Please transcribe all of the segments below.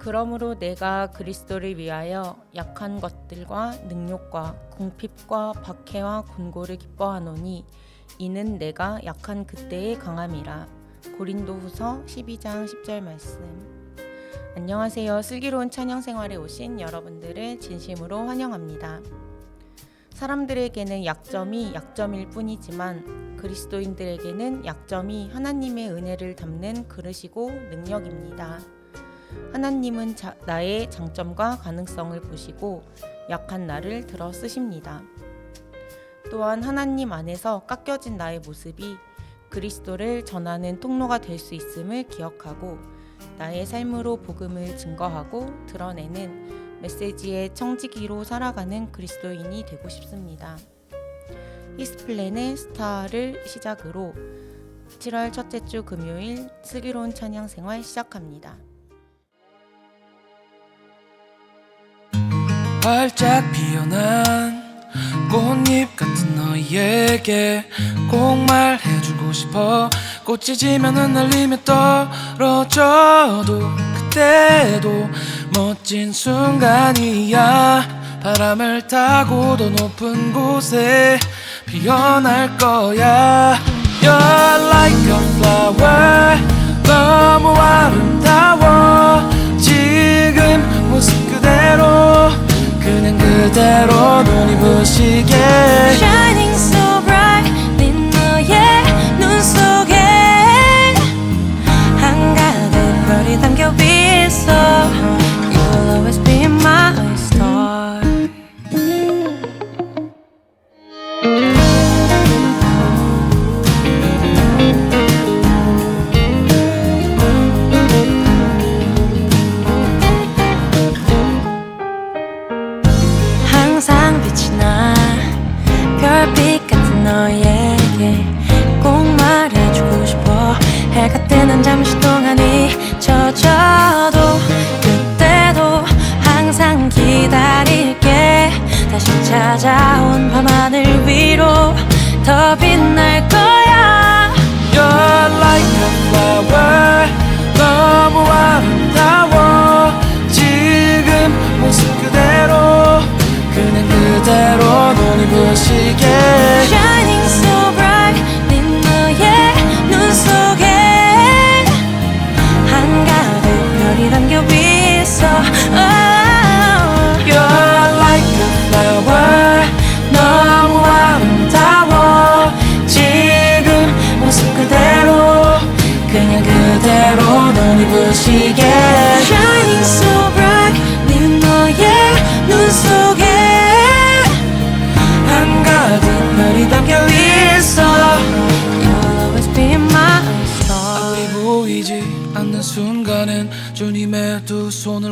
그러므로 내가 그리스도를 위하여 약한 것들과 능욕과 궁핍과 박해와 곤고를 기뻐하노니 이는 내가 약한 그때의 강함이라. 고린도후서 12장 10절 말씀. 안녕하세요. 슬기로운 찬양 생활에 오신 여러분들을 진심으로 환영합니다. 사람들에게는 약점이 약점일 뿐이지만 그리스도인들에게는 약점이 하나님의 은혜를 담는 그릇이고 능력입니다. 하나님은 자- 나의 장점과 가능성을 보시고 약한 나를 들어 쓰십니다. 또한 하나님 안에서 깎여진 나의 모습이 그리스도를 전하는 통로가 될 수 있음을 기억하고 나의 삶으로 복음을 증거하고 드러내는 메시지의 청지기로 살아가는 그리스도인이 되고 싶습니다. 히스플랜의 스타를 시작으로 7월 첫째 주 금요일 슬기로운 찬양 생활 시작합니다. 활짝 피어난 꽃잎 같은 너에게 꼭 말해주고 싶어. 꽃이 지면 흩날리며 떨어져도 그때도 멋진 순간이야. 바람을 타고 더 높은 곳에 피어날 거야. You're like a flower 너무 아름다워. 지금 모습 그대로 그대로 눈이 부시게 잠시 동안 잊혀져도 그때도 항상 기다릴게. 다시 찾아온 밤하늘 위로 더 빛날 거야. You're like a flower 너무 아름다워. 지금 모습 그대로 그냥 그대로 눈이 부시게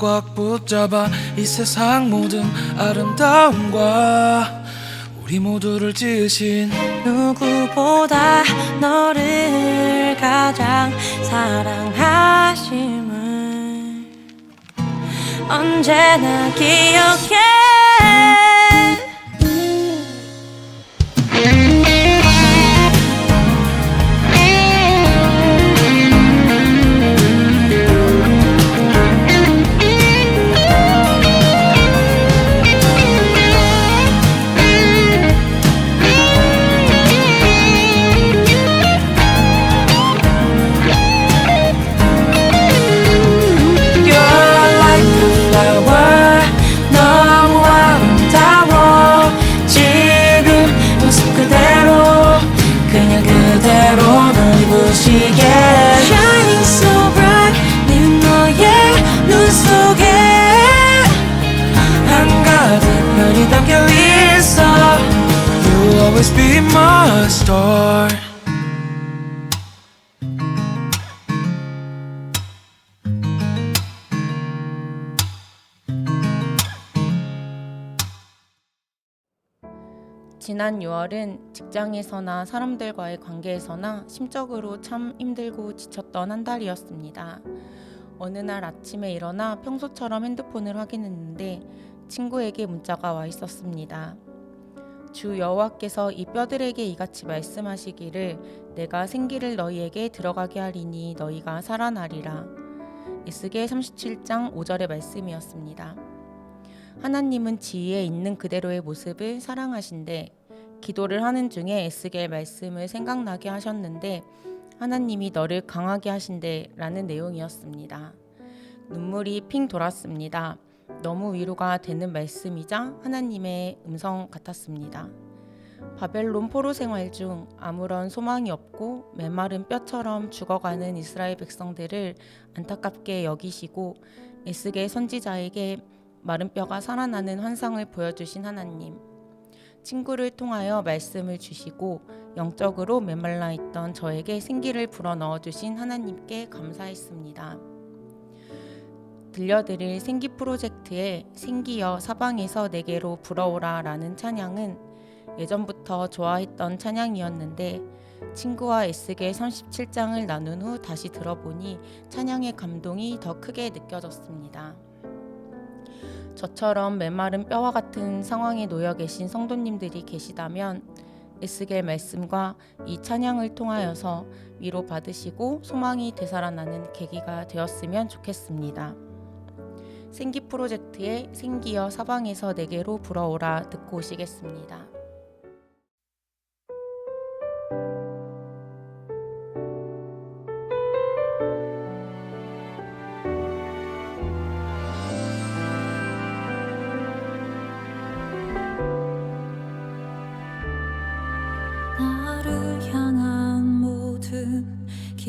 꽉 붙잡아 이 세상 모든 아름다움과 우리 모두를 지으신 누구보다 너를 가장 사랑하심을 언제나 기억해 지난 6월은 직장에서나 사람들과의 관계에서나 심적으로 참 힘들고 지쳤던 한 달이었습니다. 어느 날 아침에 일어나 평소처럼 핸드폰을 확인했는데 친구에게 문자가 와 있었습니다. 주 여호와께서 이 뼈들에게 이같이 말씀하시기를 내가 생기를 너희에게 들어가게 하리니 너희가 살아나리라. 에스겔 37장 5절의 말씀이었습니다. 하나님은 지위에 있는 그대로의 모습을 사랑하신데 기도를 하는 중에 에스겔 말씀을 생각나게 하셨는데 하나님이 너를 강하게 하신대라는 내용이었습니다. 눈물이 핑 돌았습니다. 너무 위로가 되는 말씀이자 하나님의 음성 같았습니다. 바벨론 포로 생활 중 아무런 소망이 없고 메마른 뼈처럼 죽어가는 이스라엘 백성들을 안타깝게 여기시고 에스겔 선지자에게 마른 뼈가 살아나는 환상을 보여주신 하나님. 친구를 통하여 말씀을 주시고 영적으로 메말라 있던 저에게 생기를 불어넣어 주신 하나님께 감사했습니다. 들려드릴 생기 프로젝트의 생기여 사방에서 내게로 불어오라 라는 찬양은 예전부터 좋아했던 찬양이었는데 친구와 에스겔 37장을 나눈 후 다시 들어보니 찬양의 감동이 더 크게 느껴졌습니다. 저처럼 메마른 뼈와 같은 상황에 놓여 계신 성도님들이 계시다면 에스겔 말씀과 이 찬양을 통하여서 위로 받으시고 소망이 되살아나는 계기가 되었으면 좋겠습니다. 생기 프로젝트의 생기여 사방에서 내게로 불어오라 듣고 오시겠습니다.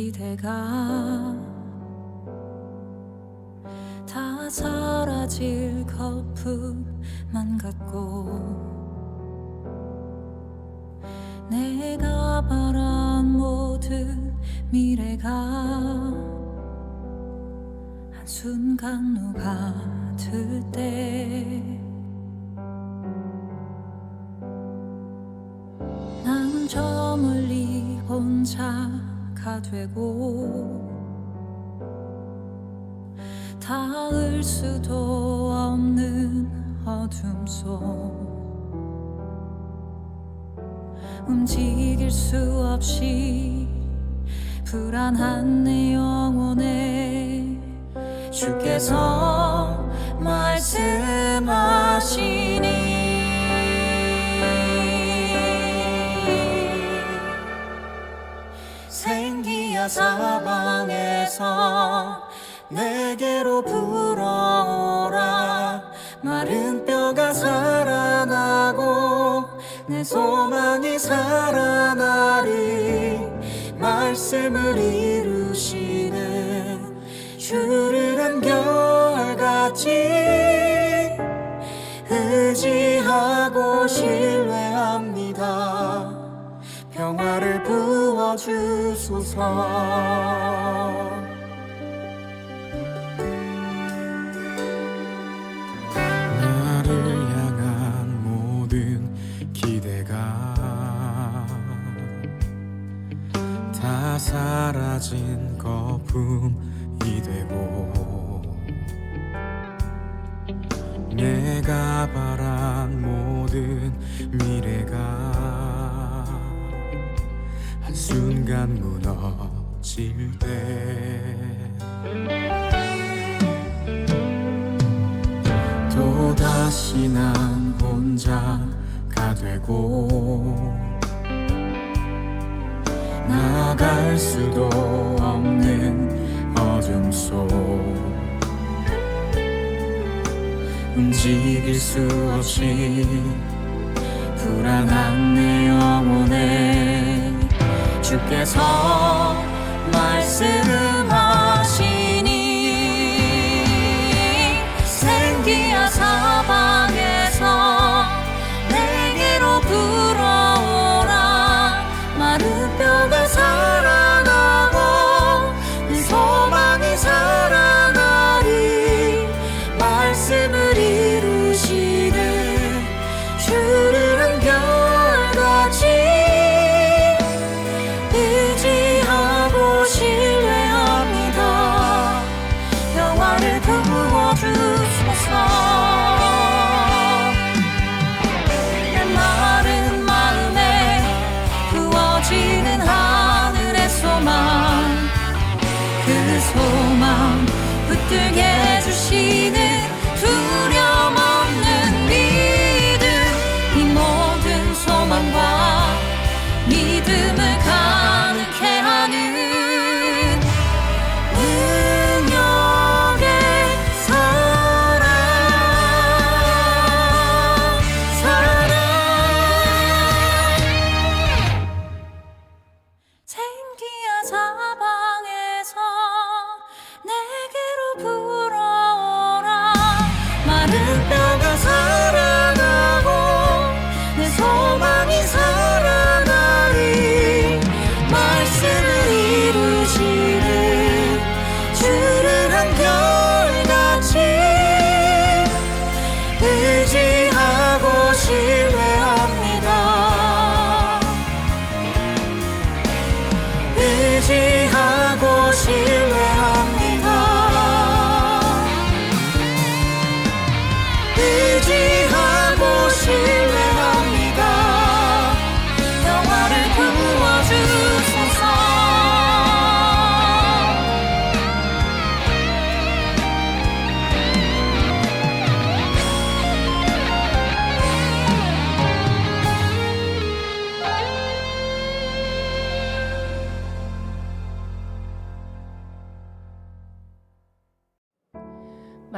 기대가 다 사라질 거품만 같고 내가 바란 모든 미래가 한순간 녹아들 때난저 멀리 혼자 가 되고 닿을 수도 없는 어둠 속 움직일 수 없이 불안한 내 영혼에 주께서 말씀하시 생기야 사방에서 내게로 불어오라. 마른 뼈가 살아나고 내 소망이 살아나리 말씀을 이루시는 주를 한결같이 의지하고 신뢰합니다 평화를 부어주소서 무너질 때. 또다시 난 혼자가 되고 나갈 수도 없는 어둠 속 움직일 수 없이 불안한 내 영혼에 주께서 말씀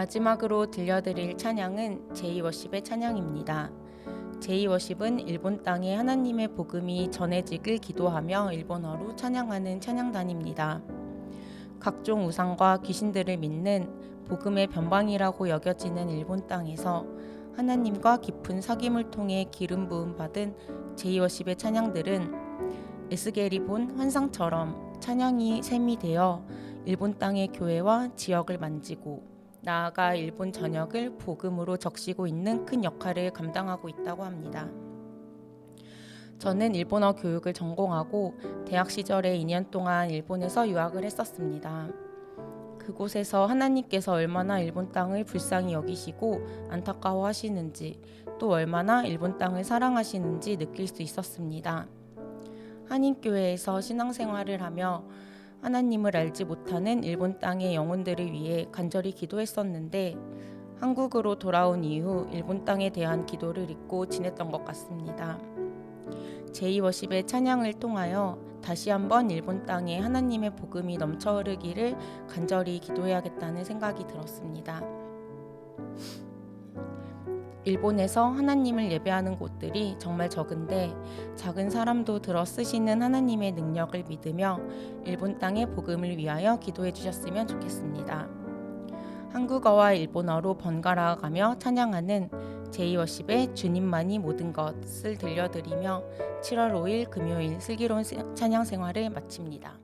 마지막으로 들려드릴 찬양은 제이워십의 찬양입니다. 제이워십은 일본 땅에 하나님의 복음이 전해지길 기도하며 일본어로 찬양하는 찬양단입니다. 각종 우상과 귀신들을 믿는 복음의 변방이라고 여겨지는 일본 땅에서 하나님과 깊은 사귐을 통해 기름 부음 받은 제이워십의 찬양들은 에스겔이 본 환상처럼 찬양이 샘이 되어 일본 땅의 교회와 지역을 만지고 나아가 일본 전역을 복음으로 적시고 있는 큰 역할을 감당하고 있다고 합니다. 저는 일본어 교육을 전공하고 대학 시절에 2년 동안 일본에서 유학을 했었습니다. 그곳에서 하나님께서 얼마나 일본 땅을 불쌍히 여기시고 안타까워 하시는지 또 얼마나 일본 땅을 사랑하시는지 느낄 수 있었습니다. 한인교회에서 신앙생활을 하며 하나님을 알지 못하는 일본 땅의 영혼들을 위해 간절히 기도했었는데 한국으로 돌아온 이후 일본 땅에 대한 기도를 잊고 지냈던 것 같습니다. 제이워십의 찬양을 통하여 다시 한번 일본 땅에 하나님의 복음이 넘쳐 흐르기를 간절히 기도해야겠다는 생각이 들었습니다. 일본에서 하나님을 예배하는 곳들이 정말 적은데 작은 사람도 들어 쓰시는 하나님의 능력을 믿으며 일본 땅의 복음을 위하여 기도해 주셨으면 좋겠습니다. 한국어와 일본어로 번갈아 가며 찬양하는 제이워십의 주님만이 모든 것을 들려드리며 7월 5일 금요일 슬기로운 찬양 생활을 마칩니다.